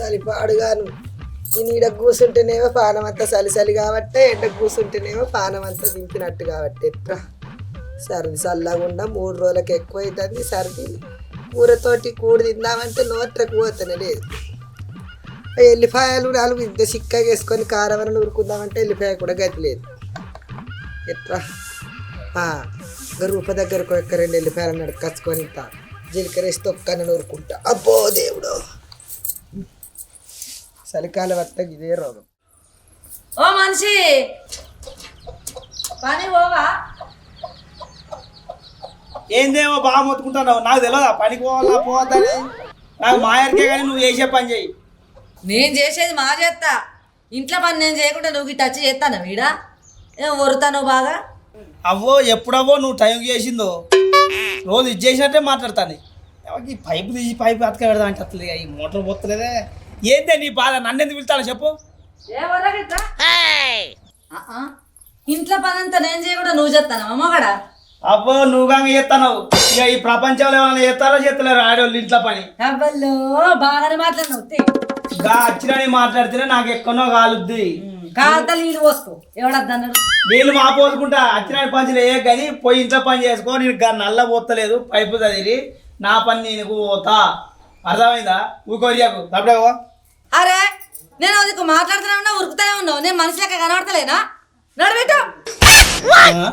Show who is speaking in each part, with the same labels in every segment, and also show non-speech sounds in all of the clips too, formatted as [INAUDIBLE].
Speaker 1: సలిపాడుగాను ఈ నీడ కూసుంటేనేమో పానం అంతా చలి చలి కాబట్టి ఎండ కూసుంటేనేమో పానం అంతా దింపినట్టు కాబట్టి. ఎట్రా సర్ది చల్లగుండా మూడు రోజులకు ఎక్కువ అవుతుంది సర్ది కూరతోటి కూడి తిందామంటే నోట్రకు పోతనే లేదు. ఎల్లిపాయలు నాలుగు ఇంత చిక్కగా వేసుకొని కారవరణ ఉరుకుందామంటే ఎల్లిపాయ కూడా గతి లేదు. ఎట్లా ఆ, రూప దగ్గరకు ఒక్క రెండు ఎల్లిపాయలు నడకచ్చుకొని ఇంత జీలకర్ర వేసి తొక్కని నూరుకుంటా. అబ్బో దేవుడు! చలికాలం వస్తే ఇదే రోగం.
Speaker 2: ఓ మనిషి! పని పోవా?
Speaker 3: ఏందేమో బాగా మొత్తుకుంటున్నావు? నాకు తెలియదా పనికి పోవాలా పోవద్దని? నాకు మాయర్కే కానీ నువ్వు చేసే పని చేయి
Speaker 2: నేను చేసేది మా చేస్తా ఇంట్లో పని నేను చేయకుండా నువ్వు టచ్ చేస్తాను వీడా? ఏం వరుతాను బాగా?
Speaker 3: అవ్వో ఎప్పుడవ్వో నువ్వు టైం చేసిందో. రోజు ఇది చేసినట్టే మాట్లాడతాను ఈ పైపు తీసి పైపు అతక పెడదాం అంటే అట్లే ఈ మోటార్ పోతలేదే. ఏందే నీ బాధ? నన్ను ఎందుకు పిలుతాను చెప్పు
Speaker 2: ఇంట్లో పని అంతా నేను చేయకుండా నువ్వు చేస్తాను అమ్మగడా
Speaker 3: అవ్వో నువ్వు కానీ చేస్తావు ఇక ఈ ప్రపంచంలో ఏమైనా చేస్తారో చేస్తలేరు ఆడవాళ్ళు ఇంట్లో పని.
Speaker 2: అవ్వల్లో బాగానే మాట్లాడినావు.
Speaker 3: గా అచ్చిరని మాట్లాడితేనే నాకు ఎక్కడో కాలుద్ది.
Speaker 2: కాంత నీళ్ళు పోసుకో. ఎవడద్దన్నాడు
Speaker 3: నీళ్ళు మా పోసుకుంటా అచ్చిరాని పంచులు ఏ కానీ పోయి ఇంట్లో పని చేసుకో నేను గా నల్ల పోతలేదు పైపు చదివి నా పని నేను పోతా. అర్థమైందా? ఊకోరియాకు తప్పుడే పో.
Speaker 2: అరే నేను అది మాట్లాడుతూనే ఉన్నా ఉరుకుతూనే ఉన్నావు. నేను మనిషి లెక్క కనబడతలేనా? నడిపెట్టు
Speaker 3: ఆ?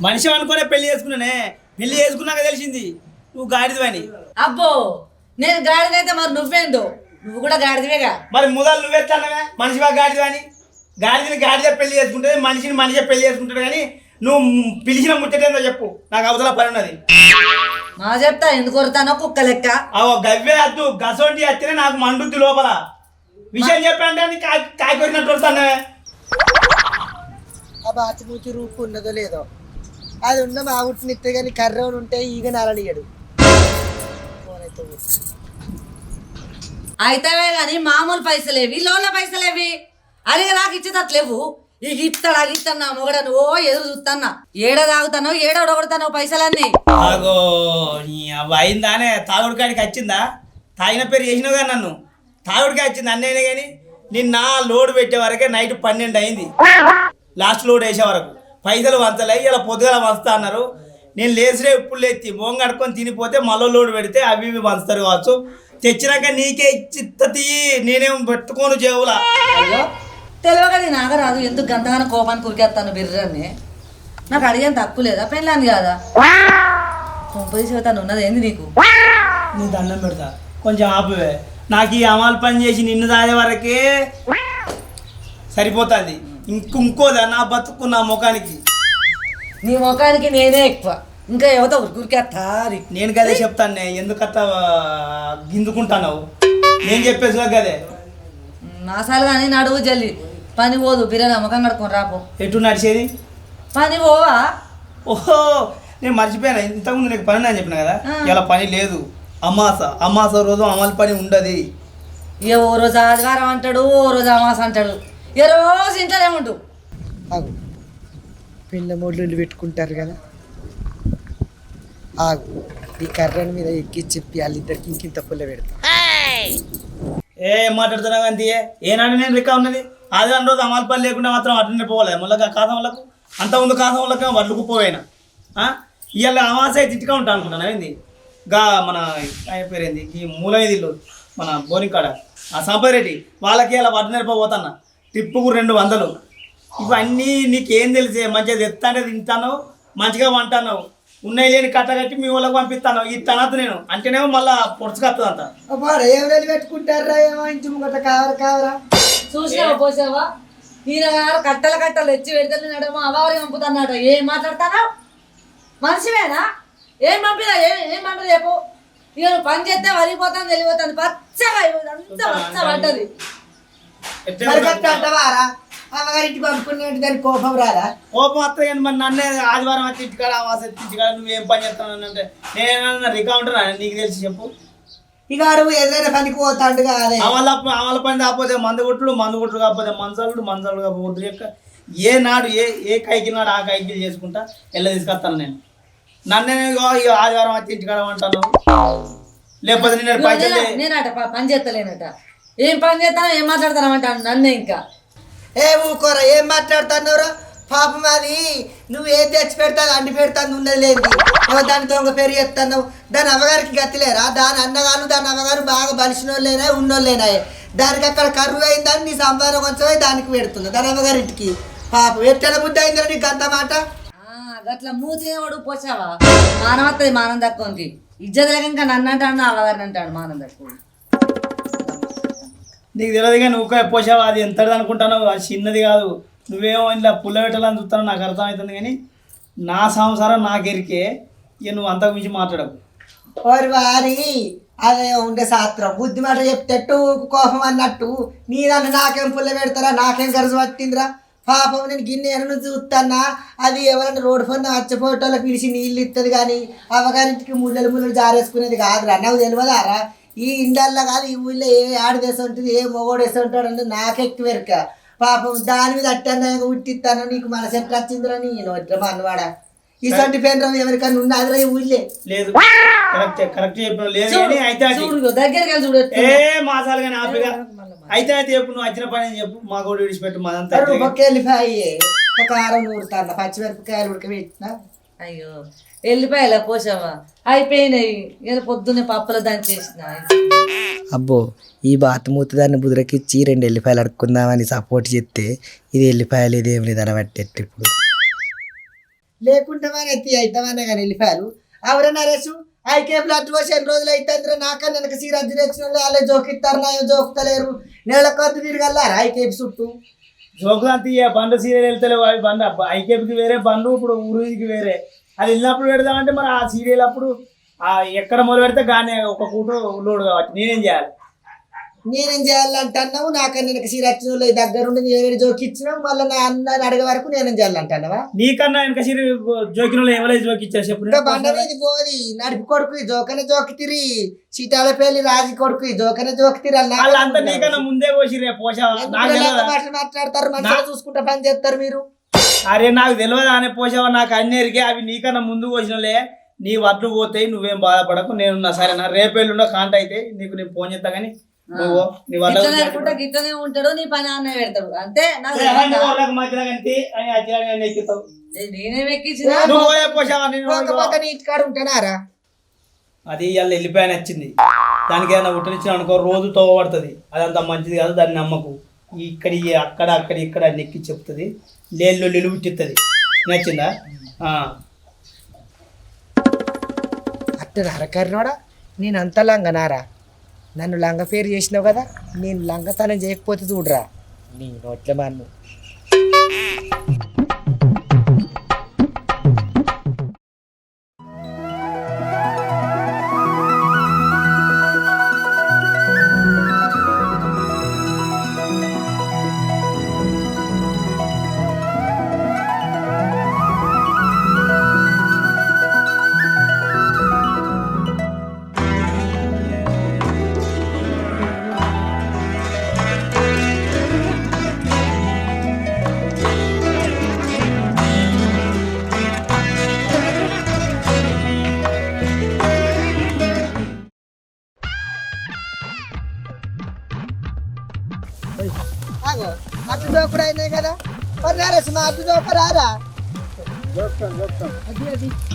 Speaker 3: మనిషి అనుకునే పెళ్ళి చేసుకున్నానే. పెళ్ళి చేసుకున్నాక తెలిసింది. నువ్వు గాడిదివని.
Speaker 2: అబ్బో నేను గాడిదైతే మరి నువ్వేందో? నువ్వు కూడా గాడిదివేగా?
Speaker 3: మరి ముదలు నువ్వెత్తానవే మనిషివా గాడిదని గాడిదని గాడిద పెళ్ళి చేసుకుంటే మనిషిని మనిషే పెళ్ళి చేసుకుంటాడు కానీ నువ్వు పిలిచిన ముచ్చటేందో చెప్పు. నాకు అవతల పని ఉన్నది.
Speaker 2: మా చెప్తా ఎందుకు కొడతానో కుక్క లెక్క.
Speaker 3: అవో గవ్వే అద్దు గసోంటి అచ్చినే నాకు మండుద్ది లోపల. విషయం చెప్పండి కాకి కాకి కొరినట్టు వస్తానే
Speaker 1: ఆ బాచిమూచి రూపు ఉన్నదో లేదో. అది ఉన్న మా ఉట్టినిస్తే కానీ కర్రవని ఉంటే ఈగ నలనియడు.
Speaker 2: అయితేవే కానీ మామూలు పైసలేవి లోన్ల పైసలేవి. అడిగి నాకు ఇచ్చేటట్లేవు. ఇస్తాడు అది ఇస్తాను మొగడను ఓ ఎదురు చూస్తాన్నా ఏడ తాగుతానో ఏడ ఉడగొడతానో పైసలన్నీ.
Speaker 3: ఆగో నీ అవ్వ అయిందానే తాగుడు కాడికి వచ్చిందా? తాగిన పేరు చేసినావు కానీ నన్ను. తాగుడికి వచ్చింది అన్నయ్యనే కానీ నిన్న లోడ్ పెట్టే వరకే నైట్ పన్నెండు అయింది. లాస్ట్ లోడ్ వేసే వరకు. పైసలు వంచలే ఇలా పొద్దుగల వంచుతా అన్నారు. నేను లేచిరే ఇప్పుడు లేచి మోంగ కడుక్కొని తినిపోతే మళ్ళీ లోడ్ పెడితే అవి ఇవి వంచుతారు కావచ్చు. తెచ్చినాక నీకే చిత్తతి నేనేం పెట్టుకోను చెవులా
Speaker 2: అయ్యో. తెలియకది నాగరాదు ఎందుకు గంతగానో కోపానికి కురికేస్తాను బిర్రని? నాకు అడిగేం తక్కువ లేదా? పెళ్ళాను కాదా? కొంపది చెబుతాను ఉన్నది ఏంది నీకు?
Speaker 3: నీ దండం పెడతా. కొంచెం ఆపువే. నాకు ఈ అమలు పని చేసి నిన్ను తాగే వరకే సరిపోతుంది. ఇంక ఇంకోదా నా బతుకు నా ముఖానికి?
Speaker 2: నీ ముఖానికి నేనే ఎక్కువ. ఇంకా ఎవతో కురికేస్తారి
Speaker 3: నేను కదే చెప్తాను నే, ఎందుకట్ట గిందుకుంటాను నేను చెప్పేసి కదే
Speaker 2: నాసాలు కానీ నడువు జల్లి పని పోదు బిర్యానీ ముఖం కడుకొని రాపో
Speaker 3: ఎటు నడిచేది?
Speaker 2: పని పోవా?
Speaker 3: ఓహో నేను మర్చిపోయాను. ఇంతకుముందు నీకు పని అని చెప్పిన కదా. ఇలా పని లేదు. అమాస. అమాస రోజు అమలు పని ఉండదు.
Speaker 2: ఇక ఓ రోజు ఆదివారం అంటాడు ఓ రోజు అమాస అంటాడు. ఏ రోజు ఇంట్లోనే ఉండు.
Speaker 1: ఆగు. పిల్ల మూడు పెట్టుకుంటారు కదా. ఆగు. ఈ కర్రని మీద ఎక్కి చెప్పి వాళ్ళిద్దరికి ఇంకింత పుల్ల పెడతా.
Speaker 3: ఏ ఏం మాట్లాడుతున్నావు అంతే ఏనాడు నేను రికా ఉన్నది? ఆదివారం రోజు అమలు పని లేకుండా మాత్రం అటెండ్ పోవాలి. మళ్ళీ కాసం వాళ్ళకు అంత ముందు కాసం వాళ్ళకి వడ్లు కుప్పపోయినా ఇవాళ అమాసే తిట్టుగా ఉంటా అనుకుంటాను ఏంది గా మన పేరేంది? పేరు ఈ మూలైదిల్లు మన బోరింగ్ కాడ ఆ సంపారెడ్డి వాళ్ళకి ఇలా వడ్లు నేర్పబోతున్నా టిప్పుకు రెండు వందలు. ఇవన్నీ నీకేం తెలిసే? మంచిగా తెస్తానే తింటాను మంచిగా వంటాను ఉన్నాయి లేని కట్టగట్టి మీ వాళ్ళకి పంపిస్తాను ఈ తనత నేను. అంటేనేమో మళ్ళీ పొడుచుకొస్తుంది అంత
Speaker 1: ఏం పెట్టుకుంటారా ఏమో ఇంటి ముంగట కావరా కావరా?
Speaker 2: చూసినావా పోసావా ఈయన గారు కట్టల కట్టలు ఎచ్చి పెడతలు నడమ అవారి పంపుతున్నాడు ఏం మాట్లాడతానా మనిషివేనా? ఏం పంపినా? ఏం ఏం పంపినా చెప్పు. నువ్వు పని చేస్తే వరిగిపోతాను వెళ్ళిపోతాను పచ్చగా అంతా పచ్చ పడ్డది.
Speaker 1: మరి గట్ల అంటావారా అమ్మగారింటి పంపుకునేటి దాని కోపం రాదా?
Speaker 3: కోపం కానీ మరి నన్నే ఆదివారం వచ్చి ఇంటికాడ అమాస ఇంటికాడ నువ్వేం పని చేస్తాను అంటే నేనేమన్నా రికా ఉంటానా నీకు తెలిసి చెప్పు.
Speaker 1: ఇక అడుగు ఏదైనా పనికి పోతాడు కాదే
Speaker 3: అమల అమల పని కాకపోతే మందు కొట్టుడు మందు కొట్టుడు కాకపోతే మంచాలుడు మంచాలు కాకపోతే ఏ నాడు ఏ ఏ కైకి నాడు ఆ కైకి చేసుకుంటా ఎల్ల తీసుకొస్తాను నేను. నన్నే ఈ ఆదివారం వచ్చి ఇంటికాడ ఉంటాను లేకపోతే నేను పైసలు
Speaker 2: నేను- నేనట పని చేస్తలేనట ఏం పని చేస్తానో ఏం మాట్లాడతాను అంటాను నన్ను ఇంకా.
Speaker 1: ఏ ఊకోరా ఏం మాట్లాడుతున్నావురా? పాపం అది నువ్వు ఏం తెచ్చి పెడతావు అండి పెడతాను ఉన్నది లేదు దాని దొంగ పేరు చెప్తున్నావు. దాని అమ్మగారికి గతిలేరా దాని అన్నగారు దాని అమ్మగారు బాగా బలిసినోళ్ళేనా ఉన్నోళ్ళేనా దానికి అక్కడ కరువు అయిందని నీ సంపాదన కొంచెమే దానికి పెడుతుంది దాని అమ్మగారింటికి పాపం ఎట్టెల బుద్ధి అయిందిరా నీకు అంత మాట?
Speaker 2: ఆ, గట్ల మూతి వాడు పోసావా? మానవత్తది మానం తక్కువకి. ఇజ్జత లేక ఇంకా నన్ను అంటాడు అవ్వగారిని అంటాడు మానం తక్కువ.
Speaker 3: నీకు తెలియదు కానీ ఊక పోసావు? అది ఎంతది అనుకుంటున్నావు అది చిన్నది కాదు. నువ్వేమో ఇలా పుల్ల పెట్టాలని చూస్తాను నాకు అర్థమవుతుంది కానీ నా సంసారం నాకెరికే ఇక నువ్వు అంతకు మించి మాట్లాడవు
Speaker 1: ఓరి వారి అదే ఉండే శాస్త్రం. బుద్ధి మాట చెప్తేట్టు కోపం అన్నట్టు. నీ దాన్ని నాకేం పుల్ల పెడతారా నాకేం గరజు పట్టిందిరా పాపం నేను గిన్నె ఎనను చూస్తానా అది ఎవరైనా రోడ్డు పైన మర్చిపోయేటోళ్ళకి పిలిచి నీళ్ళు ఇస్తుంది కానీ అవగారింటికి ముళ్ళలు ముళ్ళలు జారేసుకునేది కాదురా. నాకు తెలియదారా? ఈ ఇండల్లో కాదు ఈ ఊళ్ళో ఏ ఆడదేశం ఉంటుంది ఏ మొగోడు ఉంటాడు అంటే నాకెక్కువ ఎరక. పాపం దాని మీద అట్టన్నా ఉట్టిస్తాను నీకు మనసు ఎట్లా వచ్చిందిరా నీ నోట్ల మనవాడ ఇసంటి పెన్ ఎవరికన్నా ఉన్నదిరా ఈ ఊళ్ళే.
Speaker 3: లేదు. కరెక్ట్ కరెక్ట్ చెప్పిన లేదు కానీ అయితే
Speaker 2: చూడు దగ్గరికి వెళ్ళి చూడు
Speaker 3: ఏ మాసాలు కానీ ఆపిగా. అయితే అయితే చెప్పు నువ్వు వచ్చిన పని చెప్పు మా కూడా విడిచిపెట్టు
Speaker 1: ఎల్లిపాయ. ఒక కారం నూరుతాను పచ్చిమిరపకాయలు ఉడకబెట్టిన.
Speaker 2: అయ్యో. వెళ్ళిపోయాలా పోసావా? అయిపోయినాయి. ఇలా పొద్దున్నే పప్పుల దాన్ని చేసిన
Speaker 1: అబ్బో ఈ బాత్ మూతదాన్ని బుదిరకిచ్చి రెండు ఎల్లిపాయలు అడుక్కుందామని సపోర్ట్ చేస్తే ఇది ఎల్లిపాయలు ఇది ఏం లేదు అనబట్టేట్టు ఇప్పుడు. లేకుంటే మన ఎత్తి అవుతామనే కానీ ఎల్లిపాయలు. అవరే నరేష్ ఐకేపులు అటు పోసి ఎన్ని రోజులు అయితే నాకన్నా వెనక సీరజ్జు తెచ్చిన వాళ్ళు వాళ్ళే జోకిస్తారు నా జోకుతలేరు? నెల కొద్ది తిరగల్లారా ఐకేపు చుట్టూ?
Speaker 3: జోకులు బండ సీరియల్ వెళ్తలేవు అవి బండ. ఐకేపీకి వేరే బండ్లు ఇప్పుడు ఊరికి వేరే. అది వెళ్ళినప్పుడు పెడదామంటే మరి ఆ సీరియల్ అప్పుడు ఎక్కడ మొదలు పెడితే కానీ ఒక కూట లోడు కాబట్టి నేనేం చేయాలి?
Speaker 1: నేనేం చేయాలంటున్నావు నాకన్నా వెనక సీరజ్జు వాళ్ళు దగ్గరుండి నేను జోకిచ్చినావు మళ్ళీ నా అన్న అడిగే వరకు నేనేం చేయాలంటున్నావా
Speaker 3: నీకన్నా వెనక సీరియల్ జోకిన వాళ్ళు ఎవరైతే జోకిచ్చారు చెప్పు.
Speaker 1: ఇంకా బండ మీద పోది నడిపి కొడుకు జోకనే జోకితిరి సీతాల పేలి రాజు కొడుకు జోకనే జోకితిరి అన్న
Speaker 3: వాళ్ళంతా నీకన్నా ముందే కోసి రేపు పోసా నాకు తెలియదా
Speaker 1: మాటలు మాట్లాడతారు? మంచిగా చూసుకుంటా పని చేస్తారు మీరు.
Speaker 3: అరే నాకు తెలియదు అనే పోసావా? నాకు అన్నేరికే అవి నీకన్నా ముందు కోసినలే నీ వడ్లు పోతాయి నువ్వేం బాధపడకు నేనున్నా. సరేనా? రేపేళ్ళుండో కాంట అయితే నీకు నేను ఫోన్ చేస్తా కానీ నువ్వు నీ వడ్ల
Speaker 2: గిట్లనే అనుకుంటా గిట్లనే ఉంటాడు నీ పని అన్న పెడతాడు. అంతే నాకు
Speaker 3: ఏ, అలాంటి
Speaker 2: తెలియదా?
Speaker 3: వాళ్ళకి మధ్యలో కంటే అని అజ్జాని అని ఎక్కుతావు
Speaker 2: ఏ, నేనేం ఎక్కించిన
Speaker 3: నువ్వు పోయే పోసావా నేను
Speaker 1: పోకపోతే నీ ఇంటికాడ ఉంటానారా?
Speaker 3: అది ఇవాళ వెళ్ళిపోయాను వచ్చింది దానికి ఏదైనా ఉట్టనిచ్చిన అనుకో రోజు తోవబడుతుంది అదంతా మంచిది కాదు దాన్ని నమ్మకు. ఇక్కడ ఈ అక్కడ అక్కడ ఇక్కడ అని ఎక్కి చెప్తుంది. లేళ్ళు నిలువు పుట్టిస్తుంది నచ్చిందా? ఆ.
Speaker 1: అట్టనారా కర్ణోడా నేను అంత లంగనారా నన్ను లంగఫేరు చేసినావు కదా నేను లంగతనం చేయకపోతే చూడరా. నీ నోట్ల మన్ను.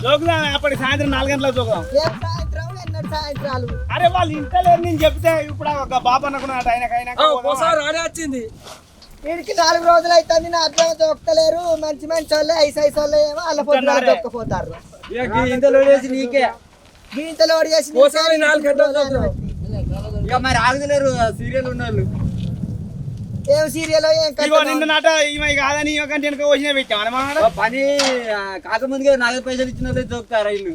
Speaker 3: జోకుదా అప్పటి సాయంత్రం నాలుగు గంటలకు జోకుదాం
Speaker 1: ఏం సాయంత్రం? ఎన్నడు సాయంత్రాలు?
Speaker 3: అరే వాళ్ళు ఇంట్లో లేరు నేను చెప్తే ఇప్పుడు ఒక బాబు అనుకున్నాడు ఆయనకు అయినా
Speaker 1: వీడికి నాలుగు రోజులు అవుతుంది నా అట్లా దొక్కలేరు మంచి మంచి వాళ్ళు ఐస్ ఐస్ వాళ్ళు ఏమో వాళ్ళ పొద్దున దొక్కపోతారు.
Speaker 4: ఇంతలో వేసి నీకే.
Speaker 1: దీంతో లోడ్ చేసి
Speaker 4: పోసారి నాలుగు గంటలు ఇక మరి ఆగుతలేరు సీరియల్ ఉన్నోళ్ళు.
Speaker 1: ఏం సీరియల్ ఏం
Speaker 3: ఇగో
Speaker 1: కథనో.
Speaker 3: నిన్న నాట ఈమె కాదని కంటే వెనక వచ్చిన పెట్టాం అనమాట
Speaker 4: పని కాకముందుగా నగదు పైసలు ఇచ్చిన వాళ్ళే దొరుకుతారా ఇల్లు.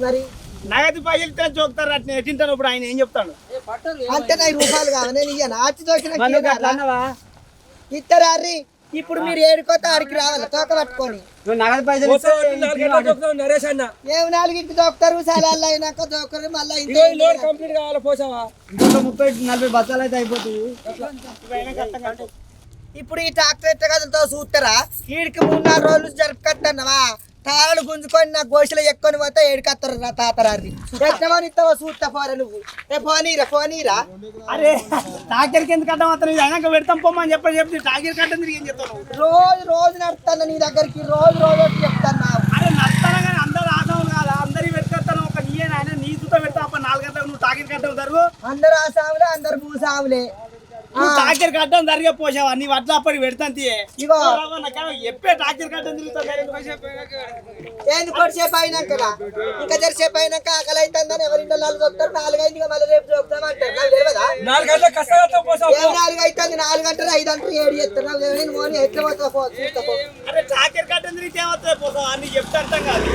Speaker 1: మరి?
Speaker 3: నగదు పైసలు ఇస్తే జోకుతారు అట్నే ఎట్టింటాను ఇప్పుడు ఆయన ఏం చెప్తాడు?
Speaker 1: అంటే నాకు రూపాయలు కావాలి? నేను ఇయ్యను? ఆచి దోకిన
Speaker 4: మరి
Speaker 1: ఇప్పుడు మీరు ఏడుకోతే ఆడికి రావాలి తోక పట్టుకొని.
Speaker 4: నువ్వు నగదు పైసలు
Speaker 5: నరేష్ అన్న.
Speaker 1: ఏం దోకుతారు? సలాళ్ళు అయినాక దోకరు మళ్ళీ
Speaker 5: లోడ్ కంప్లీట్ కావాలి పోసావా?
Speaker 4: ముప్పై నలభై బస్తాలు అయితే అయిపోతుంది
Speaker 1: ఇప్పుడు ఈ ట్రాక్టర్ ఎట్ట కదులుతో చూస్తారా వీడికి మూడు నాలుగు రోజులు జరుపుకట్టన్నవా? తాళాలు గుంజుకొని నా గోషలు ఎక్కుని పోతే ఏడుకత్తారు నా తాతరారి ఎట్లమని ఇస్తావో చూస్తా పోరా నువ్వు? ఏ పోనీరా పోనీరా.
Speaker 3: అరే టాకీర్కి ఎందుకు అడ్డం ఇది అయినాక పెడతాం పోమని చెప్పని చెప్తే టాకీర్ కట్టం తిరిగి ఏం చెప్తావు నువ్వు?
Speaker 1: రోజు రోజు నడుస్తాను నీ దగ్గరికి రోజు రోజు వచ్చి చెప్తాను
Speaker 3: అరే నడతాను కానీ అందరు ఆసాములు కాదా. అందరికి పెట్టుకొస్తాను. ఒక నీయే నాయన నీ చూతో పెడతా అప్ప నాలుగు గంటలకు నువ్వు టాకీర్ కట్టం జరుగు
Speaker 1: అందరు ఆ సాములే అందరు భూసాములే
Speaker 3: టాకీర్ కట్టం జరిగే పోసావా? నీ వడ్ల అప్పటికి పెడతాను
Speaker 1: ఇగో.
Speaker 3: ఎప్పే టాకీర్ కట్టం తిరుగుతా
Speaker 1: ఏంది కొద్దిసేపు అయినాక ఇంకా జరసేపు అయినాక ఆకలి అవుతుందని ఎవరింట్లో నాలుగు వస్తారు నాలుగు అయింది మళ్ళీ రేపు నాకు తెలియదా?
Speaker 5: నాలుగు గంటల పోసావు
Speaker 1: నాలుగు అవుతుంది నాలుగు గంటలు ఐదు గంటలు ఏడు చేస్తారు. నేను ఎట్లా పోతావు పో చూస్తా పో.
Speaker 3: అరే టాకీర్ కట్టం తిరిగితే ఏమవుతుంది పోసావా? నీకు చెప్తే అర్థం కాదు.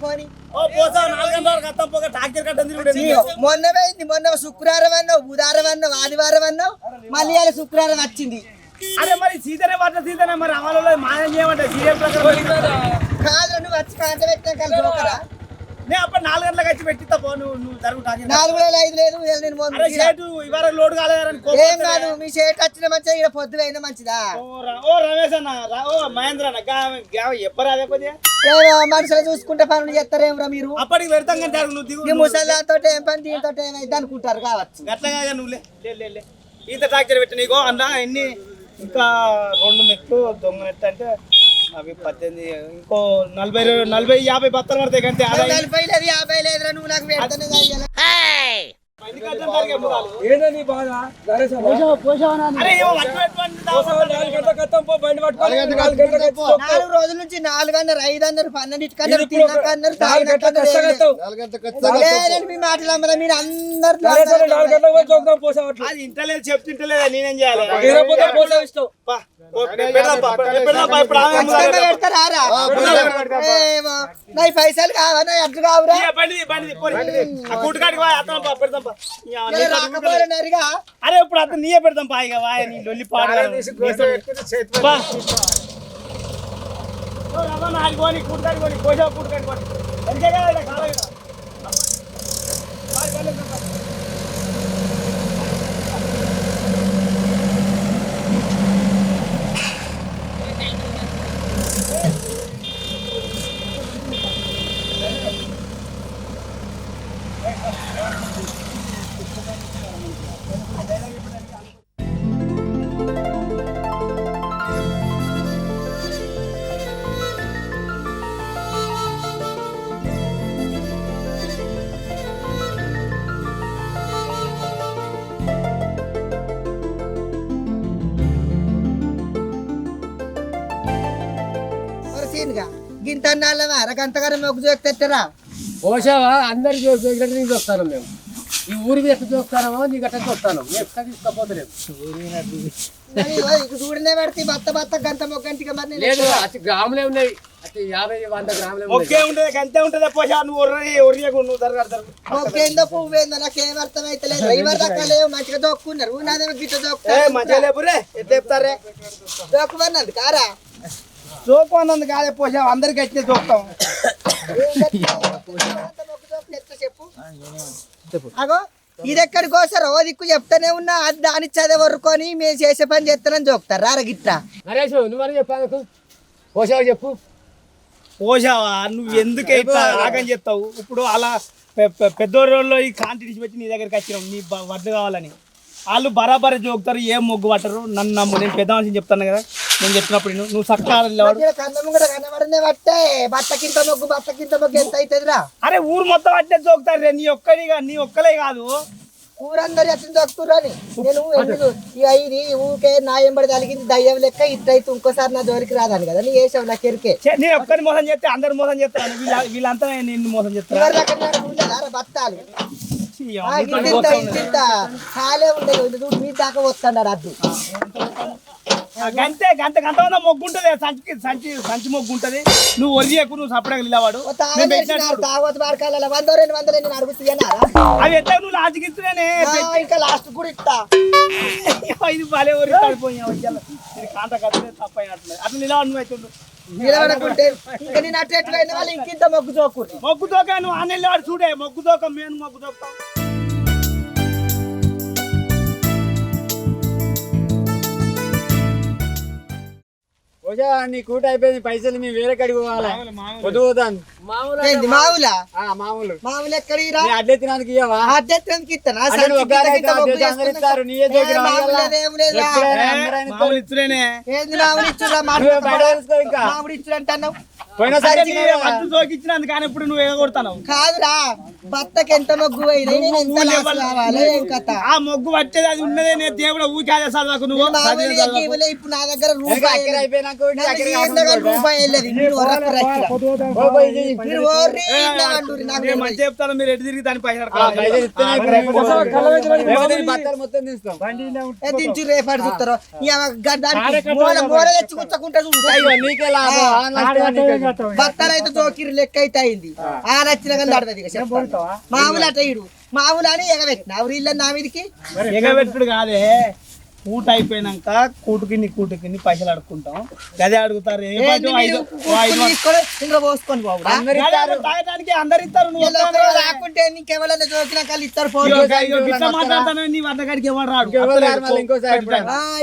Speaker 1: పోనీ మొన్న పోయింది మొన్న శుక్రవారం అన్నావు బుధవారం అన్నావు ఆదివారం అన్నావు మళ్ళీ ఇవాళ శుక్రవారం వచ్చింది.
Speaker 3: అరే మరి సీజనే పట్ల సీజనే మరి అమలు మాయం చేయమంటే సీరియల్ ప్రకారం
Speaker 1: కాదు నువ్వు వచ్చి కాంట పెట్టినా కలిసి
Speaker 3: నేను అప్పుడు నాలుగు గంటలకు వచ్చి పెట్టిస్తా పో నువ్వు
Speaker 1: నాలుగు వేల ఐదు లేదు నేను మొన్న
Speaker 3: అరే షేటు ఇవాళ లోడ్ కాలేదని
Speaker 1: ఏం కాదు మీ షేట్ వచ్చిన మంచిగా ఇక్కడ మంచిదా?
Speaker 3: ఓ ర- ఓ రమేష్ అన్న రా- ఓ మహేంద్ర అన్న గా- గా-
Speaker 1: ఏమో మనుషులు చూసుకుంటే పనులు చేస్తారేమ్రా మీరు?
Speaker 3: అప్పటికి పెడతాం కానీ జరుగు నువ్వు దిగు
Speaker 1: ఈ ముసలితో ఏం పని దీంతో ఏమైంది అనుకుంటారు కావచ్చు.
Speaker 3: గట్లగా నువ్వు లే లే, లే లే. ఈత టాక్చర్ పెట్టి నీకో అన్న ఎన్ని ఇంకా రెండు నెట్లు దొంగ నెట్ అంటే అవి పద్దెనిమిది ఇంకో నలభై నలభై యాభై బత్తలు పడతాయి కంటే
Speaker 1: నలభై లేదు యాభై లేదురా నువ్వు నాకు
Speaker 5: నాలుగు
Speaker 1: రోజుల నుంచి నాలుగు అన్నారు ఐదు అన్నారు.
Speaker 5: కట్టావు.
Speaker 1: లేదండి మీ మాటలు అమ్మరా మీరు అందరు.
Speaker 3: అది ఇంటలేదు చెప్తుంటలేదు నేనేం చేయాలి?
Speaker 1: పైసలు కావా నా అడ్డు కావురా?
Speaker 3: అరే ఇప్పుడు అతను నీయే పెడతాం పాయిగా వాయ నీ లొల్లి
Speaker 1: సీన్గా గింత అన్నాళ్ళమా అరగంటగానే మొగ్గు చూస్తారా
Speaker 6: పోసావా? అందరు చూసినట్టు నీకు చూస్తాను మేము. ఈ ఊరికి ఎట్లా చూస్తానో నీకు అట్లా చూస్తాను. ఎట్లా తీసుకపోతలేము
Speaker 1: చూడనే పెడితే బత్త బత్త గంట మొగ్గంటిగా మరి
Speaker 6: లేదు అతి గ్రాములే ఉన్నాయి. అతి యాభై వంద గ్రాములే ఉన్నాయి.
Speaker 3: ఒకే ఉంటది అంతే ఉంటది. పోషా నువ్వు ఒర్రి ఒర్రియకు నువ్వు జరగడు జరుగు
Speaker 1: మొగ్గేందో పువ్వు ఏందో నాకేం [LAUGHS] దాకా లేవు మంచిగా దొక్కున్నారు నాదేమో గిట్ట
Speaker 3: ఏ
Speaker 1: దొక్కు
Speaker 3: మంచిగా లేపురే ఎట్లా చెప్తారే
Speaker 1: దొక్కుమన్నది కారా?
Speaker 3: అన్నది కాదే పోషా అందరికి వచ్చిన చూస్తాం
Speaker 1: అగో ఇది ఎక్కడి కోసారు ఓ దిక్కు చెప్తానే ఉన్నా అది దాని చదవరుకొని మేము చేసే పని చేస్తానని చూపుతారు రారా గిట్ట.
Speaker 6: నరేష్ నువ్వని చెప్పాను పోసావు చెప్పు.
Speaker 3: పోసావా? నువ్వు ఎందుకు ఇట్లా ఆగం చెప్తావు? ఇప్పుడు అలా పె- పె- పెద్దోళ్ళలో ఈ కాంటి పెట్టి నీ దగ్గరికి వచ్చినాం నీ వడ్లు కావాలని. వాళ్ళు బరాబర్ జోకుతారు ఏం మొగ్గు పట్టరు. నన్ను నమ్ము నేను పెద్ద మనిషిని చెప్తాను కదా. నేను చెప్పినప్పుడు నువ్వు
Speaker 1: అవుతుందిరా
Speaker 3: అరే ఊరు మొత్తం అట్లే జోకుతారు రే నీ ఒక్కడిగా నీ ఒక్కలే కాదు.
Speaker 1: ఊరందరు ఎట్లా దొక్కుతురు అని. నేను ఇక ఇది ఊకే నా ఎంబడి తలిగింది దయ్యం లెక్క ఇట్లయితే ఇంకోసారి నా జోలికి రాదాను కదా. నీ వేసావు నా కెరికే
Speaker 3: ఛే, నీ ఒక్కరిని మోసం చేస్తే అందరు మోసం చేస్తాను వీళ్ళ వీళ్ళంతా నిన్ను మోసం
Speaker 1: ఉండేదారా బత్తాలు? ఖాళీ ఉండేది. చూడు మీ దాకా వస్తున్నాడు అద్దు
Speaker 3: గంతే గంట ఉన్న మొగ్గు ఉంటుంది సంచి సంచి సంచి మొగ్గు ఉంటుంది నువ్వు ఒరియకు నువ్వు సపరేట్గా నిలవాడు
Speaker 1: వంద రెండు వందలు నేను అడుగుతున్నారా
Speaker 3: అవి ఎట్లా నువ్వు లాజికిస్తేనే
Speaker 1: ఇంకా లాస్ట్ కూడా ఇస్తా.
Speaker 3: ఇది భలే ఊరి పడిపోయావు ఇది కాంట కట్టే తప్పైనట్లేదు. అట్లా నిలవాడు నువ్వు అయితే.
Speaker 1: నిలబడకుంటే ఇంకా నేను అట్లా ఎట్లా అయిన వాళ్ళు ఇంకింత మొగ్గు చోకూరు
Speaker 3: మొగ్గు తోక నువ్వు నిలవాడు చూడే. మొగ్గు తోక మేము మొగ్గు తోకుతాం
Speaker 4: కొంచెం నీ కూట అయిపోయింది పైసలు మేము వేరే కడిగి పోవాలి? ఆ, మామూలు.
Speaker 1: మామూలు ఎక్కడిరా
Speaker 4: నీ అడ్డే తినడానికి ఇయ్యవా?
Speaker 1: అద్దెత్తానికి ఇస్తానా? మామూలు
Speaker 3: ఇచ్చురేనే
Speaker 1: ఏంది మామూలు ఇచ్చురా
Speaker 4: నువ్వే పోయినసారి
Speaker 3: సోకిచ్చినందుకు కానీ ఇప్పుడు నువ్వు ఎగగొడతావు
Speaker 1: కాదురా భర్తకి ఎంత మొగ్గు అయినా నేను ఎంత లాస్ కావాలి ఏం కథ?
Speaker 3: ఆ మొగ్గు పట్టేది అది ఉన్నదే నేను దేవుడు ఊకే చదవకు నువ్వు.
Speaker 1: ఇప్పుడు నా దగ్గర రూపాయి. రూపాయి వెళ్ళదు
Speaker 3: నేను. మంచి చెప్తాను మీరు ఎటు తిరిగి దాని పైసలు
Speaker 4: ఆ, పైసలు ఇస్తేనే ఇప్పుడు మేము లేకపోతే నీ బట్టలు మొత్తం తీస్తాం.
Speaker 1: ఏ దించు రేపాడు చూస్తారో? మూల మూల తెచ్చి చూస్తాయి.
Speaker 4: ఇదిగో నీకే లాభం.
Speaker 1: బత్తలు అయితే జోకిరి లెక్క అయితే అయింది ఆ నచ్చిన కానీ చెప్తాను. మామూలు అట ఇడు. మామూలు అని ఎగబెట్టిన. నా మీదకి?
Speaker 3: ఎగబెట్టుడు కాదే. కూట అయిపోయినాక కూటుకి నీ కూటుకి నీ పైసలు అడుక్కుంటాం. గదే అడుగుతారు? ఏ పాటు ఐదు వందలు.
Speaker 4: ఇస్తారు.
Speaker 3: తాగడానికి అందరు ఇస్తారు. నువ్వు
Speaker 1: వీళ్ళు
Speaker 3: ఒక్కదానివే
Speaker 1: ఒకరు
Speaker 3: రా.
Speaker 1: రాకుంటే నీకెవరైనా జోకినా కళ్ళు ఇస్తారు ఫోన్
Speaker 3: ఇట్లా మాట్లాడతాను నీ ఎవరు రాడు.
Speaker 4: రారు మళ్ళీ ఇంకోసారి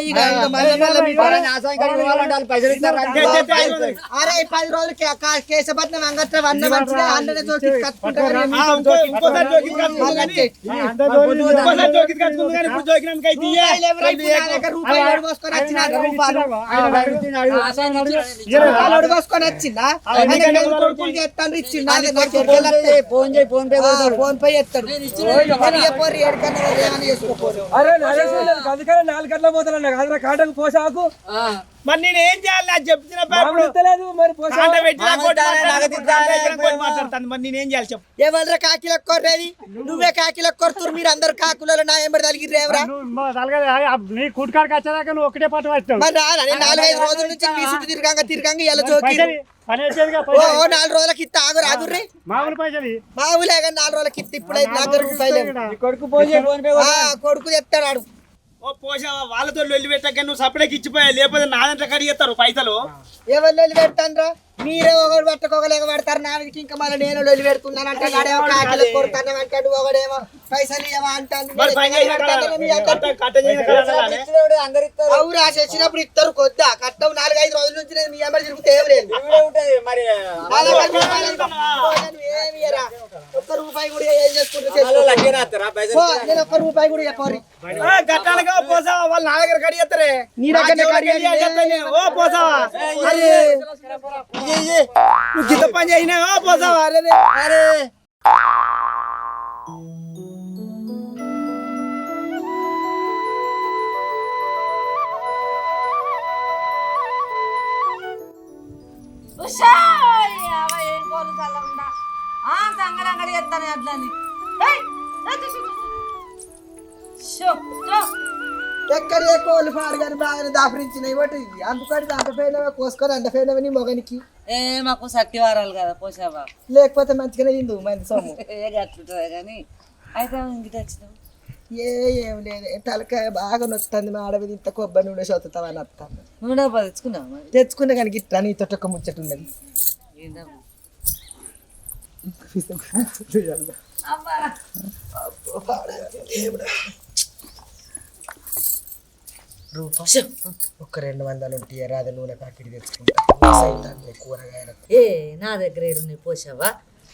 Speaker 1: ఇక ఇంకా మళ్ళీ మళ్ళీ మీ
Speaker 3: ఐదు వందలు.
Speaker 1: అరే ఈ పది రోజులకి కేశపట్నం అంగట్ల వన్న మంచిగా అందరినీ జోకి కట్టుకుంటారు.
Speaker 3: ఆ, ఇంకో ఇంకోసారి జోకి కట్టుకుంది కానీ ఇంకోసారి జోకి కట్టుకుంది కానీ ఇప్పుడు జోకినందుకు అయితే ఇయ్యే.
Speaker 1: పోసుకొని వచ్చిందా? కొడుకులు చేస్తాను
Speaker 4: ఫోన్? చేయి, ఫోన్ పే.
Speaker 1: ఫోన్ పే చేస్తాడు.
Speaker 5: అందుకని నాలుగు గంటల పోతాను కాదురా కాటకు పోసాకు.
Speaker 3: మరి నేను ఏం చేయాలి? నాకు చెప్తున్న మాట్లాడతాను. మరి నేనేం చేయాలి చెప్పు.
Speaker 1: ఎవరు కాకిలకు కొర్రేది? నువ్వే కాకిలకు కొడుతురు మీరు అందరు కాకులలో నా ఎంబడి తలిగి రేవరా
Speaker 7: నీ కుట్కాడికి వచ్చేదాకా నువ్వు ఒకటే పాట వచ్చావు
Speaker 1: మరి నేను నాలుగైదు రోజుల నుంచి తిరగంగా తిరగంగా ఇలా జోకి
Speaker 7: పైసలు పని వచ్చేదిగా
Speaker 1: ఓ
Speaker 7: పైసలు.
Speaker 1: నాలుగు రోజులకి ఇత్త ఆగు
Speaker 7: మామూలు పైసలు.
Speaker 1: మామూలే కానీ నాలుగు రోజులకి ఇత్త ఇప్పుడు ఐదు రూపాయలు
Speaker 4: నీ కొడుకు.
Speaker 1: కొడుకు చెప్తాడు
Speaker 3: ఓ పోసావా వాళ్ళతో వెళ్ళి పెట్టాక నువ్వు సపరేట్కి ఇచ్చిపోయా లేకపోతే నా దాంట్లో కడిగేస్తారు పైసలు.
Speaker 1: ఎవరు లొల్లి పెడతాన్రా మీరే ఒకడు పట్టుకోగలేక పడతారు? నా ఇంకా మళ్ళీ నేను లొల్లి పెడుతున్నాను అంటే నాడేమో కొడతాను అంటాడు ఒకడేమో పైసలు ఇవ్వ అంటాను
Speaker 3: మరి పని చేసిన
Speaker 1: పెడతాను, మీ అక్క-
Speaker 3: కట్ట- కట్ట చేసిన కట్టాలనే.
Speaker 4: ఇచ్చినోడే? అందరు ఇస్తారు.
Speaker 1: కొద్దా? కట్టం నాలుగైదు రోజుల నుంచి నేను మీ అమ్మాయి తిరుగుతే ఏం లేదు.
Speaker 4: మరి.
Speaker 1: ఏమి. ఒక్క రూపాయి కూడా ఏం చేసుకుంటే
Speaker 4: వాళ్ళు
Speaker 1: చేసుకో.
Speaker 4: లగ్గే రాస్తారా పైసలు
Speaker 1: ఓ, నేను ఒక్క రూపాయి కూడా చెప్పరు
Speaker 3: ఆ, కట్టాలిగా ఓ పోసావా వాళ్ళు నా దగ్గర కడిగేస్తారే
Speaker 1: నీ దగ్గర
Speaker 3: నా చెవులకు
Speaker 1: కడిగేది
Speaker 3: వెళ్ళి చెప్తాను నేను. ఓ పోసావా
Speaker 1: అరే
Speaker 3: నువ్వు గిద్ద పని చేసినా ఓ పోసావా అరే రే.
Speaker 1: అరే
Speaker 2: ఉషా! యావ, ఏం కోలు చల్లకుండా. ఆ, సంగడి అంగడి చేస్తాను అట్లని ఏయ్! ఏ, చూ, చూ, చూ. షో, షో.
Speaker 1: ఎక్కడ కోళ్ళు పాడు కానీ బాగానే దాపరించినాయి. ఒకటి అందుకని పోయినవే కోసుకొని అంత పోయినవి నీ మొగనికి.
Speaker 2: ఏ మాకు సట్టి వారాలు కదా పోసావా?
Speaker 1: లేకపోతే మంచిగానే ఇందు మంది సొమ్ము. [LAUGHS]
Speaker 2: ఏ గట్లుంటుంది కానీ. అయితే ఇంటికి వచ్చినావు
Speaker 1: ఏ ఏం లేదు. తలకాయ బాగా నొస్తుంది మా ఆడవి ఇంత కొబ్బరి నూనె సొత్తుతావని వస్తాను
Speaker 2: డబ్బా తెచ్చుకున్నావు
Speaker 1: తెచ్చుకున్న కానీ ఇట్లా నీతో ఒక ముచ్చట ఉన్నది.
Speaker 2: ఏంటమ్మా [LAUGHS]
Speaker 1: రూపా? ఒక రెండు వందలు ఉంటాయి రాదు నూనె ప్యాకెట్ తెచ్చుకుంటా? కూరగాయలకు.
Speaker 2: ఏ నా దగ్గర ఏడున్నాయి పోసావా?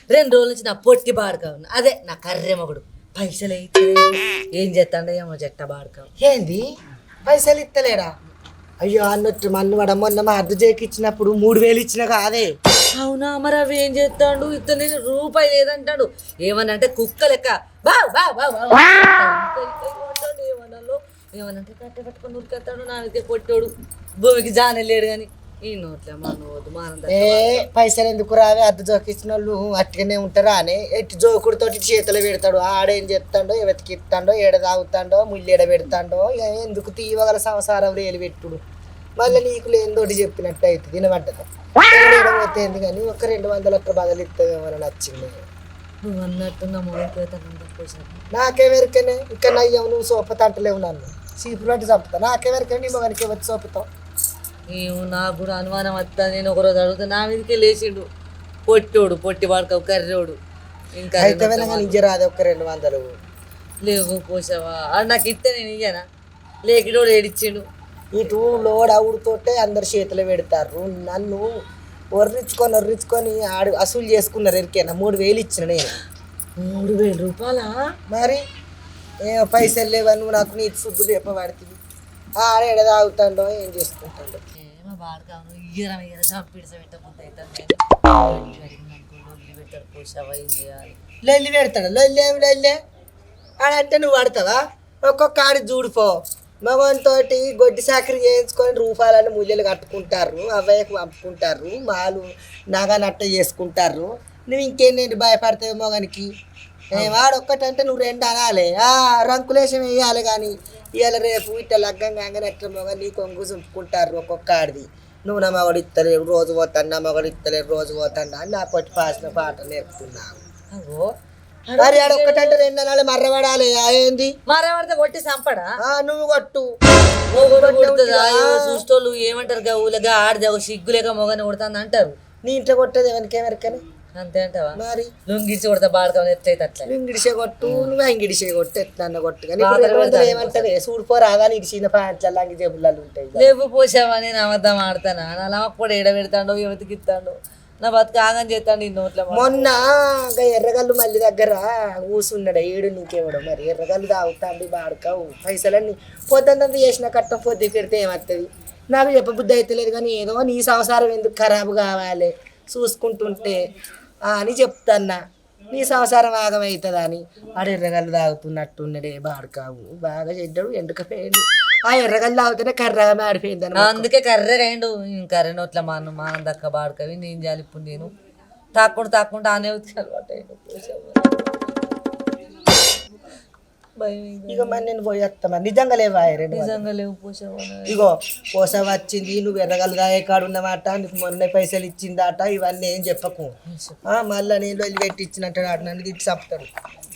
Speaker 2: రెండు రోజుల నుంచి నా పొట్టి బాడకావు అదే నా కర్రె మగుడు. పైసలు అయితే ఏం చేస్తాడో ఏమో చెట్ట బాడకావు
Speaker 1: ఏంది? పైసలు ఇస్తలేరా అయ్యో అన్నట్టు మన్ను వాడ మొన్న మా అర్ధ చేకిచ్చినప్పుడు మూడు వేలు ఇచ్చిన కాదే.
Speaker 2: అవునా మరి అవి ఏం చేస్తాడు? ఇతను రూపాయి లేదంటాడు. ఏమనంటే కుక్క లెక్క. బావ్ బావ్ బావ్ బావ్. ఇంకా ఇంకా ఏమనంటే కట్టె పట్టుకొని ఉరికెత్తాడు నాకే కొట్టాడు. భూమికి జాన లేడు కానీ ఈ నోట్లే మా నోటు మానంద
Speaker 1: ఏ పైసలు ఎందుకు రావే? అర్ధ జోకిచ్చిన వాళ్ళు అట్టుగానే ఉంటారా అని. ఎట్టి జోకుడితోటి చేతులు పెడతాడు. ఆడేం చెప్తాడో వెతికిస్తాడో ఏడ తాగుతాడో ముళ్ళు ఏడ పెడతాడో ఎందుకు తీయగల సంసారం రేలు పెట్టుడు. మళ్ళీ నీకు లేనితోటి చెప్పినట్టు అవుతుంది వినబడ్డది? పోతే ఎందుకు కానీ ఒక రెండు వందల ఒక్క బదులు ఇస్తుందేమో నచ్చింది?
Speaker 2: నువ్వు అన్నట్టు నా
Speaker 1: నాకేమెరికనే ఇక్కడ నయ్యావు నువ్వు సోపతంటలేవు నన్ను. చీపులు అంటే చంపుతా. నాకేమెరికనే నీ మగనికి వచ్చి సోపుతావు
Speaker 2: ఏమో నాకు కూడా అనుమానం వస్తా నేను ఒకరోజు అడుగుతా నా మీదకే లేచిండు. పొట్టోడు పొట్టి వాడుకో కర్రోడు. ఇంకా
Speaker 1: అయితే రాదు ఒక రెండు వందలు.
Speaker 2: లేవు పోసావా? అది నాకు ఇస్తే నేను ఇయ్యనా? లేకిడోడు ఏడిచ్చిండు.
Speaker 1: ఇటు లోడ్ అవుడుతోటే అందరు చేతులు పెడతారు నన్ను ఒర్రించుకొని ఒర్రించుకొని ఆడు అసలు చేసుకున్నారు ఎరికేనా మూడు వేలు ఇచ్చిన నేను.
Speaker 2: మూడు వేల రూపాయలా?
Speaker 1: మరి? ఏ పైసలు లేవా నువ్వు నాకు నీ శుద్ధి చెప్పబడుతుంది ఆడ ఎడ తాగుతాడో ఏం చేసుకుంటాడో. లొల్లి పెడతాడు లొల్లి ఏమి లొల్లి? ఆడంటే నువ్వు పడతావా? ఒక్కొక్క ఆడి చూడిపో మగంతోటి గొడ్డి సాకరి చేయించుకొని రూపాయలను ముళ్ళలు కట్టుకుంటారు అవ్వయ్యకు పంపుకుంటారు మాలు నగ నట్ట చేసుకుంటారు. నువ్వు ఇంకేంటి భయపడతావు మగనికి వాడు ఒక్కటంటే నువ్వు రెండు అనాలి. ఆ రంకులేసం వేయాలి కానీ ఇవాళ రేపు ఇట్లా లగ్గం కాగానే ఎట్లా మగ నీ కొంగు చుంపుకుంటారు ఒక్కొక్క ఆడిది నువ్వు నా మగడు ఇస్తలేవు రోజు పోతాను నా మగడు ఇస్తలేవు రోజు పోతాను అని నా పొట్టి పాసిన పాట నేర్పుతున్నావు. మరి ఆడ ఒక్కటంటే రెండు అనాలి మర్రబడాలి ఆ ఏంది?
Speaker 2: మరేమడితే కొట్టి చంపడా?
Speaker 1: ఆ నువ్వు కొట్టు.
Speaker 2: చూస్తోళ్ళు ఏమంటారు గా ఊళ్ళగా ఆడది ఒక సిగ్గులేక మొగని కొడుతుంది అంటారు
Speaker 1: నీ ఇంట్లో కొట్టేది ఎవరికి ఎవరికని
Speaker 2: అంతే అంటావా?
Speaker 1: మరి?
Speaker 2: లొంగిడిచి కొడతా అట్లా
Speaker 1: కొట్టు నువ్వు ఇంగిడిసే కొట్టు కొట్టు. కానీ ఏమంటారు? ప్యాంట్ల జేబులలో ఉంటాయి
Speaker 2: లేవు పోసావా నేను అబద్ధం ఆడతానా? నా లమ్మకు కూడా ఎడ పెడతాడు ఇస్తాడు నా బతుకు ఆగం చేస్తాడు ఈ నోట్ల
Speaker 1: మొన్న ఇంకా ఎర్రగల్లు మళ్ళీ దగ్గర కూసున్నాడు ఏడు నీకేవాడు మరి. ఎర్రగల్లు తాగుతాండి బాడుకావు పైసలన్నీ పొద్దున్నంత చేసిన కట్టం పొద్దు పెడితే ఏమవుతుంది నాకు చెప్పబుద్ధి అయితే లేదు కానీ ఏదో నీ సంసారం ఎందుకు ఖరాబు కావాలి? చూసుకుంటుంటే అని చెప్తాన్నా. నీ సంసారం ఆగమవుతుందా అని ఆడు ఎర్రగల్లు తాగుతున్నట్టున్నాడే బాడుకావు. బాగా చెడ్డాడు ఎండుకపోయాడు. ఆ ఎర్రగల్లు తాగుతూనే కర్రగా మాడిపోయింది
Speaker 2: అందుకే కర్రె రేండు. కర్రె నోట్ల మా మా అందక్క బాడుకవి నేను జాలిప్పుడు నేను? తాక్కుండా తాక్కుండా ఆనే వచ్చి అలవాటు ఇంకా.
Speaker 1: మరి నేను పోయి వస్తామా నిజంగా లేవా రెండు?
Speaker 2: నిజంగా లేవు పోసావా
Speaker 1: ఇగో పోస వచ్చింది నువ్వు ఎర్రగలుదాయే కాడు ఉన్నమాట నీకు మొన్న పైసలు ఇచ్చిందట ఇవన్నీ ఏం చెప్పకు. ఆ, మళ్ళా నేను వెళ్ళి పెట్టి ఇచ్చినట్టు నన్ను తిట్టి చెప్తాడు.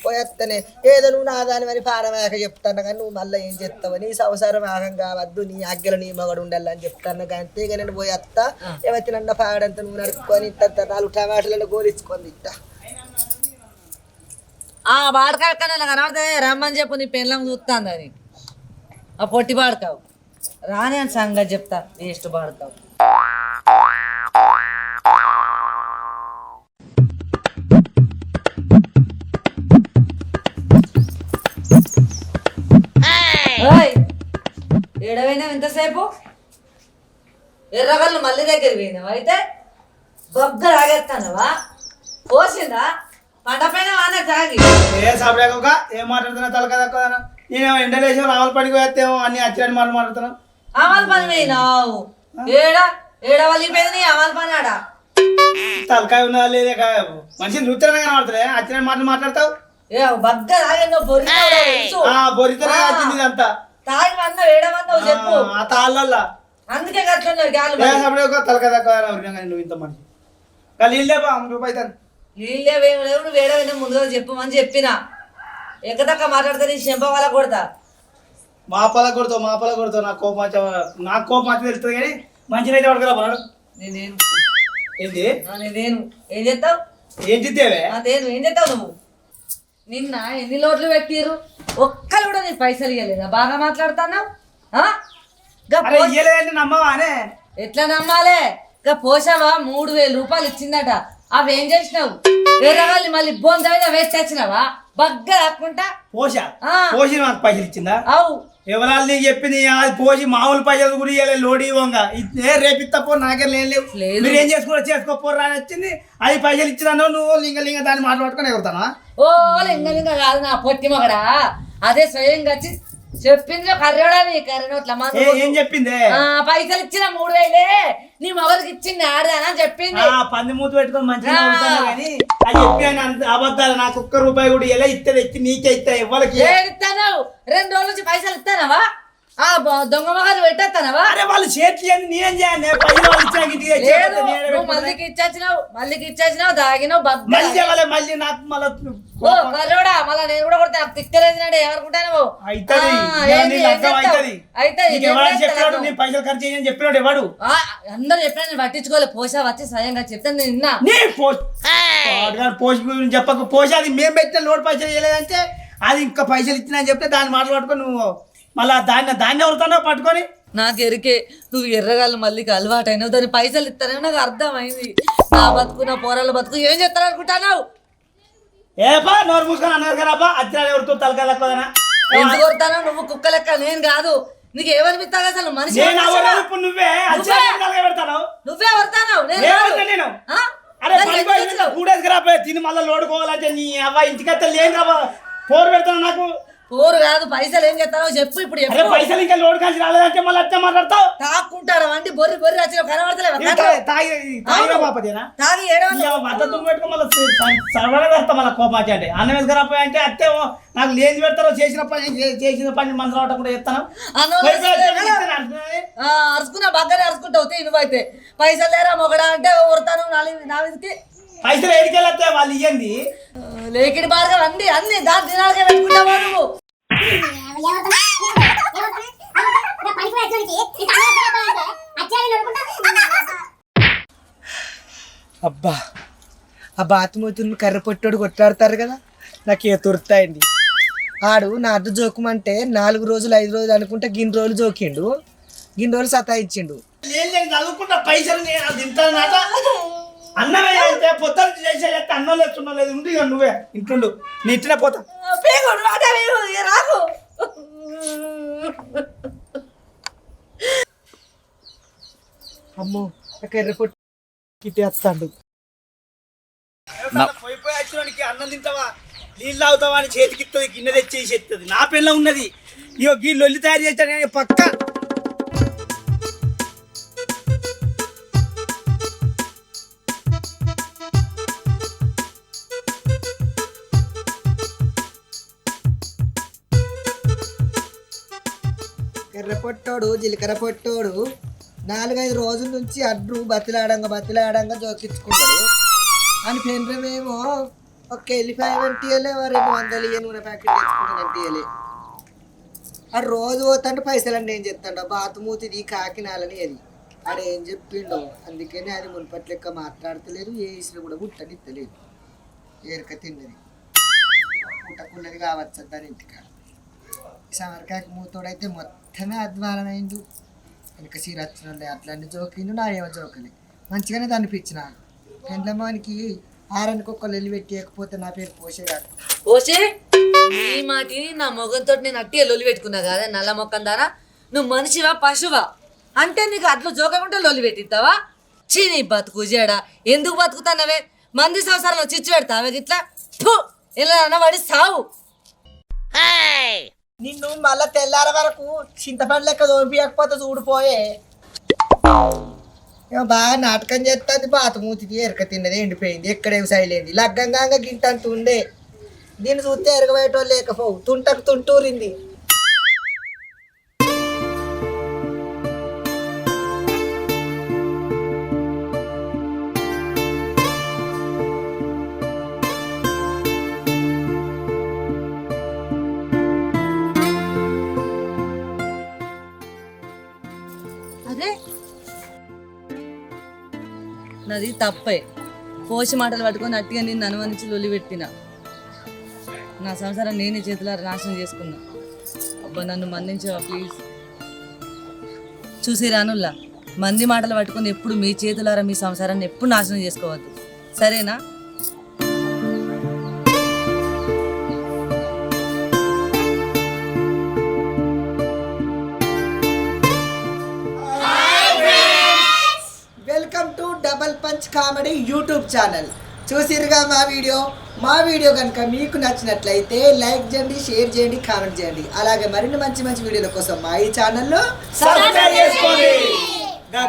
Speaker 1: పోయేస్తేనే ఏదో నువ్వు నాదాని అని పారమేక చెప్తాను కానీ నువ్వు మళ్ళీ ఏం చెప్తావు? నీ సంసారం ఆగం కావద్దు నీ ఆజ్ఞలు నీ మగడు ఉండాలని చెప్తాను కానీ అంతేగా నేను పోయేస్తా ఎవరి నన్న పాడంత నువ్వు నడుపుకొని ఇట్ట నాలుగు టమాటాలను గోలించుకొని ఇట్ట
Speaker 2: ఆ బాడకాయ కన్నా కనబడితే రమ్మని చెప్పు నీ పెళ్ళం చూస్తాను అని. ఆ పొట్టి బాడకావు రాని అని సంగతి చెప్తా వేస్ట్ బాడకావు ఓయ్, ఏడవైనా ఎంతసేపు ఎర్రగల్లు మళ్ళీ దగ్గర పోయినావా? అయితే బొగ్గ రాగేస్తానవా పోసిందా వానే తాగి.
Speaker 3: ఏ సపరేక ఏం మాట్లాడుతున్నా తలక తక్కువ నేనేమో ఎండలేసి రావాలి పడికి పోయేస్తేమో అన్ని అచ్చిన మాటలు మాట్లాడుతున్నాను
Speaker 2: అమల్ పని పోయినావు. ఏడ? ఏడ వలిపోయింది నీ అమల్ పని ఆడ?
Speaker 3: తలకాయ ఉన్నదా లేదే మనిషిని నృత్యంగా కనబడుతుంది అచ్చిన మాటలు మాట్లాడతావు?
Speaker 2: ఏ బగ్గ తాగి నువ్వు బొర్రి తెలుసు.
Speaker 3: ఆ బొరితనే వచ్చింది ఇదంతా.
Speaker 2: తాగి వన్నావు ఏడవన్నావు చెప్పు.
Speaker 3: ఆ తాళ్ళల్లా.
Speaker 2: అందుకే గట్లున్నారు గాలి
Speaker 3: ఏ సపరేక తలక తక్కువ నువ్వు ఇంత మనిషి. కానీ ఇల్లే బా రూపాయి తను
Speaker 2: నీళ్ళేవేం లేవు నువ్వు ఏడవైనా ముందుగా చెప్పమని చెప్పిన. ఎక్కదక్క మాట్లాడితే నీ చెంప వాళ్ళ కొడతా?
Speaker 3: మా పొల కొడుతావు మా పొల కొడుతావు. నాకు కోపం వచ్చా నాకు కోపం వచ్చి తెలుస్తుంది కానీ మంచిగా అయితే పడకరా పన్నాడు
Speaker 2: నేనేను ఆ, నేనేను ఏం చేస్తావు?
Speaker 3: ఏం చిత్తేవే
Speaker 2: అదేను ఏం చేస్తావు నువ్వు? నిన్న ఎన్ని లోట్లు పెట్టిర్రు? ఒక్కరు కూడా నీ పైసలు ఇవ్వలేదా బాగా మాట్లాడుతున్నావు? పో-
Speaker 3: ఇయ్యలేదంటే నమ్మవానే
Speaker 2: ఎట్లా నమ్మాలే? ఇక పోసావా? మూడు వేల రూపాయలు ఇచ్చిందట. అవి ఏం చేసినావు? ఎర్రగాలి మళ్ళీ బొంద మీద వేసి తెచ్చినావా? బగ్గ రాకుండా
Speaker 3: పోషా?
Speaker 2: ఆ.
Speaker 3: నాకు పైసలు ఇచ్చిందా?
Speaker 2: అవు.
Speaker 3: ఎవరాలు నీకు చెప్పింది అది పోసి మామూలు పైసలు కూడా ఇవ్వలే లోడి ఇవ్వంగా. ఏ రేపు ఇస్తపో నాకే లేని లేవు.
Speaker 2: లేదు.
Speaker 3: మీరు ఏం చేసుకో చేసుకోపోరా అని వచ్చింది. అది పైసలు ఇచ్చినాను నువ్వు లింగ లింగ దాన్ని మాట్లాడుకొని ఎగురుతానా?
Speaker 2: ఓ లింగ లింగ కాదు నా పొట్టి మగడా. అదే స్వయంగా వచ్చి చెప్పింది కర్రోడా నీ కర్రనోట్ల
Speaker 3: ఏ ఏం చెప్పిందే?
Speaker 2: పైసలు ఇచ్చిన మూడు వేలే. నీ మొగలికి ఇచ్చింది ఆడదానా చెప్పింది.
Speaker 3: ఆ పంది మూత పెట్టుకొని మంచిగా కానీ అది చెప్పాను అంత అబద్ధాలు నాకు ఒక్క రూపాయి కూడా ఎలా ఇస్తే తెచ్చి నీకే ఇస్తా ఇవ్వలకి
Speaker 2: ఏడిస్తాను రెండు రోజుల నుంచి పైసలు ఇస్తానవా దొంగ మగారు పెట్టేస్తానవా?
Speaker 3: అరే వాళ్ళు చేతి అని నేనేం చేయాలి? తెచ్చి
Speaker 2: లేదు నువ్వు. మళ్ళీకి ఇచ్చేసినావు మళ్ళీకి ఇచ్చేసినావు దాగినావు
Speaker 3: మళ్ళీ మళ్ళీ నాకు మళ్ళీ
Speaker 2: ఓ కర్రోడా మళ్ళా నేను కూడా కొడతా
Speaker 3: నీకు ఎవరైనా చెప్పినాడు? నేను పైసలు ఖర్చు చేయని చెప్పినాడు ఎవడు?
Speaker 2: అందరూ చెప్పినా నేను పట్టించుకోలే పోసా వచ్చి స్వయంగా చెప్తాను నేను నిన్న
Speaker 3: గురించి చెప్పకు పోసి అది మేము పెట్టిన లోడ్ పైసలు చేయలేదంటే అది ఇంకా పైసలు ఇచ్చినా అని చెప్తే దాన్ని మాట్లాడుకొని నువ్వు మళ్ళీ దాన్ని దాన్ని ఎవరుతానో పట్టుకొని
Speaker 2: నాకు ఎరికే నువ్వు ఎర్రగాళ్ళు మళ్ళీకి అలవాటైనావు. దాని పైసలు ఇస్తానని నాకు అర్థమైంది. నా బతుకు నా పోరాల బతుకు. ఏం చేస్తారు అనుకుంటున్నావు?
Speaker 3: ఏ బా నోరు మూసుకొని అన్నారు కదా బా అచ్చారు ఎవరితో తలకాలక్కదనా
Speaker 2: ఎందుకు కొడతానో నువ్వు కుక్క లెక్క? నేను కాదు. నీకు ఏమనిపిస్తావు అసలు? మనిషి
Speaker 3: నేను ఇప్పుడు నువ్వే? తలకాయ పెడతాను
Speaker 2: నువ్వే కొడతావు నేను కాదు.
Speaker 3: నేను?
Speaker 2: ఆ?
Speaker 3: అరే
Speaker 2: మరి ఎందుకు వచ్చినావు?
Speaker 3: తిని మళ్ళీ లోడుకోవాలంటే నీ అవ్వ ఇంటికైతే లేని రాబా పోరు పెడతాను నాకు.
Speaker 2: పోరు కాదు పైసలు ఏం చేస్తానో చెప్పు ఇప్పుడు
Speaker 3: అరే
Speaker 2: చెప్పు
Speaker 3: పైసలు ఇంకా లోడు కాసి రాలేదంటే మళ్ళీ అట్టే మాట్లాడతావు?
Speaker 2: తాక్కుంటాడు వండి? బొర్రి బొర్రి వచ్చిన కనబడతలేవా?
Speaker 3: ఇవి తాగి- మద్దతు పెట్టుకో మళ్ళీ సర్వగా పెడతా మళ్ళీ కోపాచి అంటే. అన్నం వేసుకురాపోయి అంటే అత్తే ఓ నాకు లేని పెడతారో చేసిన పని చే- చేసిన పని మనసు రావటం కూడా చెప్తాను
Speaker 2: అన్నం వేసుకురా. అరుచుకున్నా బాగానే అరుచుకుంటావు నువ్వైతే. పైసలు లేరా మొగడా అంటే ఊరుతాను నాలుగు నా మీదకి
Speaker 3: పైసలు ఏడికెళ్ళతే వాళ్ళు ఇయ్యండి.
Speaker 2: లేకిడి బాగా అన్ని అన్ని దాని దినాలకే పెట్టుకుంటావా నువ్వు?
Speaker 1: అబ్బా ఆ బాతుమూతుని కర్ర పొట్టోడు కొట్లాడతారు కదా నాకు ఏ తురుతాయండి. ఆడు నా అడ్డు జోకమంటే నాలుగు రోజులు ఐదు రోజులు అనుకుంటే గిన్ని రోజులు జోకిండు. గిన్ని రోజులు సతాయించిండు.
Speaker 3: పైసలు నేను అది తింటానట అన్నమే అయితే పొద్దున చేసే అన్నం లేస్తున్నా లేదు ఉండి ఇక నువ్వే. ఇంటుండు నీ ఇంటినే పోతా.
Speaker 2: రాకు.
Speaker 1: అమ్మో ఆ కర్ర పొట్టు కిట్టి వస్తాడు
Speaker 3: పోయి పోయి వచ్చినోడికి అన్నం తింటావా? నీళ్ళు తాగుతావా అని చేతికి గిన్నె తెచ్చేసి ఎత్తుంది నా పిల్ల ఉన్నది. ఇగో గీ లొల్లి తయారు చేస్తాను నేను పక్క
Speaker 1: పొట్టోడు జీలకర్ర పొట్టోడు. నాలుగైదు రోజుల నుంచి అడ్డు బతిలాడంగా బతిలాడంగా జోకించుకున్నాడు అని పెండ్రమేమో ఒక ఎల్లిపాయ వెంటియలే రెండు వందలు ఇయ్య నూనె ప్యాకెట్ తెచ్చుకుని వెంటియలే ఆ రోజు పోతాంటే పైసలన్నీ ఏం చెప్తాడు బాతుమూతిది కాకినాలని అది. ఆడ ఏం చెప్పిండో అందుకనే అది మునుపటి లెక్క మాట్లాడతలేదు ఏ ఇసులు కూడా ముట్టనిత్తలేదు. ఏరక తిన్నది. పుట్టకున్నది కావచ్చు దాని ఇంటికాడ. సమరకాయకి మూతోడైతే మొత్తం మొత్తమే అధ్వానమైండు వెనక సీర వచ్చిన వాళ్ళే అట్లన్నీ జోకిండు నా ఏమో జోకలే మంచిగానే దాన్ని పిచ్చిన పెండ్లమానికి ఆరనికి ఒక్కళ్ళు వెళ్ళి పెట్టేయకపోతే నా పేరు పోసేగాడు
Speaker 2: ఓషే నీ మాటి నా మొగంతో నేను అట్టి లొలి పెట్టుకున్నా కదా నల్ల మొక్కం దానా నువ్వు మనిషివా పశువా? అంటే నీకు అట్లా జోకకుండా లొలి పెట్టిస్తావా చీ నీ బతుకు జేడా. ఎందుకు బతుకుతానవే? మంది సంవత్సరాలు చిచ్చు పెడతావే ఇట్లా ఇలా అన్నవాడి సావు.
Speaker 1: నిన్ను మళ్ళా తెల్లార వరకు చింతపండు లెక్క దోపియకపోతే చూడిపోయే బాగా నాటకం చేస్తుంది పాత మూతికి ఎరక తిన్నది ఎండిపోయింది ఎక్కడేం సైలేంది లగ్గంగా గింటంత ఉండే. దీన్ని చూస్తే ఎరగబోయేటోళ్ళు లేకపోవు. తుంటకు తుంటూరింది.
Speaker 2: అదే నాది తప్పే. పోసి మాటలు పట్టుకొని అట్టిగా నేను అనుమానించి లొలి పెట్టిన. నా సంసారం నేనే చేతుల నాశనం చేసుకున్నా. అబ్బా నన్ను మన్నించవా ప్లీజ్? చూసి రానుల్లా. మంది మాటలు పట్టుకొని ఎప్పుడు మీ చేతులారా మీ సంసారాన్ని ఎప్పుడు నాశనం చేసుకోవద్దు. సరేనా?
Speaker 1: కామెడీ యూట్యూబ్ ఛానల్ చూసిరుగా మా వీడియో? మా వీడియో కనుక మీకు నచ్చినట్లయితే లైక్ చేయండి షేర్ చేయండి కామెంట్ చేయండి. అలాగే మరిన్ని మంచి మంచి వీడియోల కోసం మా ఈ ఛానల్లో
Speaker 3: సబ్స్క్రైబ్ చేసుకోండి.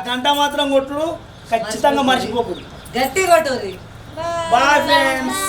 Speaker 3: గంట మాత్రం కొట్టుడు ఖచ్చితంగా మర్చిపోకూడదు.
Speaker 2: గట్టి కొట్టుది
Speaker 3: బాయ్ ఫ్రెండ్స్